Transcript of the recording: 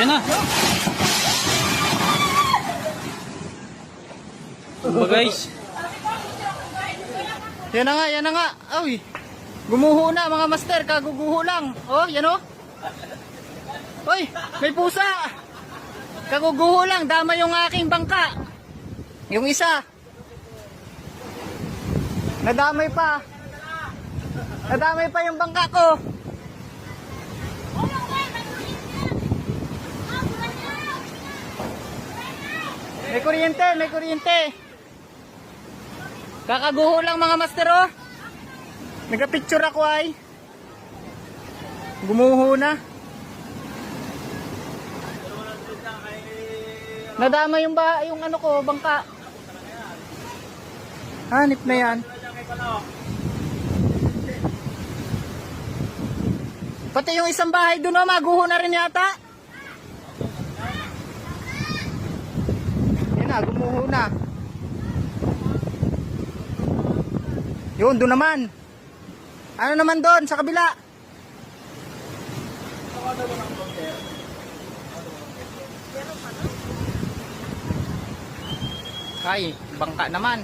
Yan na. Ba guys? Yan na nga, yan na nga. Ay, gumuho na mga master, kaguguho lang. Oh, yan oh. Oy, may pusa. Kaguguho lang, dama yung aking bangka. Yung isa. Nadamay pa. Nadamay pa yung bangka ko. May kuryente, may kuryente. Kakaguho lang mga master oh. Nagka-picture ako ay. Gumuho na. Nadama yung ba yung ano ko, bangka. Hanip na yan. Pati yung isang bahay doon oh, maguho na rin yata. Yan na, gumuho na. Yun, doon naman. Ano naman doon, sa kabila? Ay, bangka naman.